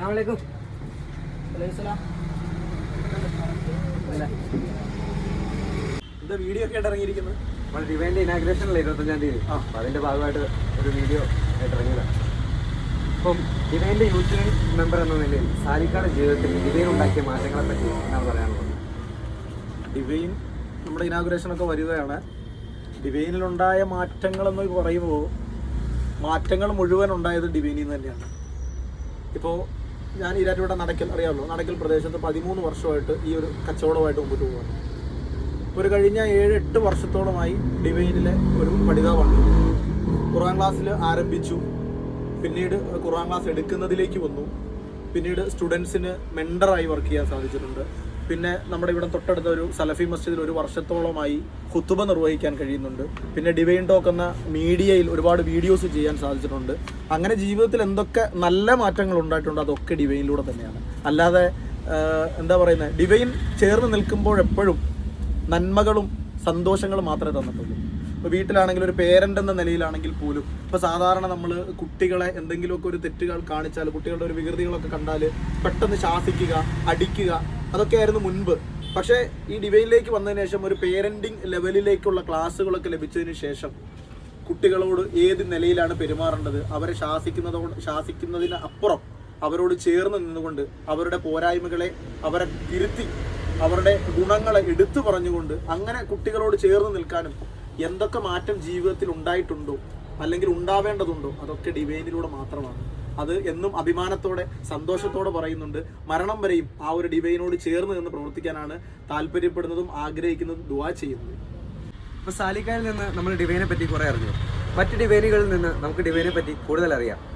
അസ്സലാമലൈക്കും. എന്താ വീഡിയോ ഒക്കെ ആയിട്ട് ഇറങ്ങിയിരിക്കുന്നത് നമ്മൾ ഡിവൈന്റെ ഇനാഗ്രേഷനല്ലേ ഇരുപത്തഞ്ചാം തീയതി? ആ. അപ്പം അതിന്റെ ഭാഗമായിട്ട് ഒരു വീഡിയോ ആയിട്ട് ഇറങ്ങിയതാണ് അപ്പം ഡിവൈന്റെ യൂത്ത് മെമ്പർ എന്ന നിലയിൽ സാലിക്കാട് ജീവിതത്തിൽ ഡിവൈൻ ഉണ്ടാക്കിയ മാറ്റങ്ങളെ പറ്റി എന്താണ് പറയാനുള്ളത്? ഡിവൈൻ നമ്മുടെ ഇനാഗ്രേഷനൊക്കെ ഒക്കെ വരികയാണ്. ഡിവൈനിലുണ്ടായ മാറ്റങ്ങളെന്ന് പറയുമ്പോൾ മാറ്റങ്ങൾ മുഴുവൻ ഉണ്ടായത് ഡിവൈനിൽ നിന്ന് തന്നെയാണ്. ഇപ്പോൾ ഞാൻ ഈരാറ്റുപേട്ട നടക്കൽ അറിയാമല്ലോ. നടക്കൽ പ്രദേശത്ത് പതിമൂന്ന് വർഷമായിട്ട് ഈ ഒരു കച്ചവടമായിട്ട് മുമ്പോട്ട് പോകുകയാണ് ഒരു കഴിഞ്ഞ ഏഴ് എട്ട് വർഷത്തോളമായി ഡിവൈനിലെ ഒരു പഠിതാവാണ്. ഖുറാൻ ക്ലാസ്സിൽ ആരംഭിച്ചു. പിന്നീട് ഖുറാൻ ക്ലാസ് എടുക്കുന്നതിലേക്ക് വന്നു. പിന്നീട് സ്റ്റുഡൻസിന് മെൻഡറായി വർക്ക് ചെയ്യാൻ സാധിച്ചിട്ടുണ്ട്. പിന്നെ നമ്മുടെ ഇവിടെ തൊട്ടടുത്ത ഒരു സലഫി മസ്ജിദിൽ ഒരു വർഷത്തോളമായി ഹുത്തുബ നിർവഹിക്കാൻ കഴിയുന്നുണ്ട്. പിന്നെ ഡിവൈൻ ടോക്ക് എന്ന മീഡിയയിൽ ഒരുപാട് വീഡിയോസ് ചെയ്യാൻ സാധിച്ചിട്ടുണ്ട്. അങ്ങനെ ജീവിതത്തിൽ എന്തൊക്കെ നല്ല മാറ്റങ്ങൾ ഉണ്ടായിട്ടുണ്ട് അതൊക്കെ ഡിവൈനിലൂടെ തന്നെയാണ്. അല്ലാതെ എന്താ പറയുന്നത്? ഡിവൈൻ ചേർന്ന് നിൽക്കുമ്പോഴെപ്പോഴും നന്മകളും സന്തോഷങ്ങളും മാത്രമേ തന്നിട്ടുള്ളൂ. ഇപ്പോൾ വീട്ടിലാണെങ്കിൽ ഒരു പേരന്റ് എന്ന നിലയിലാണെങ്കിൽ പോലും ഇപ്പോൾ സാധാരണ നമ്മൾ കുട്ടികളെ എന്തെങ്കിലുമൊക്കെ ഒരു തെറ്റുകൾ കാണിച്ചാൽ കുട്ടികളുടെ ഒരു വികൃതികളൊക്കെ കണ്ടാൽ പെട്ടെന്ന് ശാസിക്കുക അടിക്കുക അതൊക്കെയായിരുന്നു മുൻപ്. പക്ഷേ ഈ ഡിവൈനിലേക്ക് വന്നതിന് ശേഷം ഒരു പേരന്റിങ് ലെവലിലേക്കുള്ള ക്ലാസ്സുകളൊക്കെ ലഭിച്ചതിന് ശേഷം കുട്ടികളോട് ഏത് നിലയിലാണ് പെരുമാറേണ്ടത് അവരെ ശാസിക്കുന്നതോട് ശാസിക്കുന്നതിന് അപ്പുറം അവരോട് ചേർന്ന് നിന്നുകൊണ്ട് അവരുടെ പോരായ്മകളെ അവരെ തിരുത്തി അവരുടെ ഗുണങ്ങളെ എടുത്തു പറഞ്ഞുകൊണ്ട് അങ്ങനെ കുട്ടികളോട് ചേർന്ന് നിൽക്കാനും എന്തൊക്കെ മാറ്റം ജീവിതത്തിൽ ഉണ്ടായിട്ടുണ്ടോ അല്ലെങ്കിൽ ഉണ്ടാവേണ്ടതുണ്ടോ അതൊക്കെ ഡിവൈനിലൂടെ മാത്രമാണ്. അത് എന്നും അഭിമാനത്തോടെ സന്തോഷത്തോടെ പറയുന്നുണ്ട്. മരണം വരെയും ആ ഒരു ഡിവൈനോട് ചേർന്ന് നിന്ന് പ്രവർത്തിക്കാനാണ് താല്പര്യപ്പെടുന്നതും ആഗ്രഹിക്കുന്നതും ദുവാ ചെയ്യുന്നത്. അപ്പോൾ സാലിക്കായിൽ നിന്ന് നമ്മൾ ഡിവൈനെ പറ്റി കുറേ അറിഞ്ഞു. മറ്റ് ഡിവൈനുകളിൽ നിന്ന് നമുക്ക് ഡിവൈനെ പറ്റി കൂടുതൽ അറിയാം.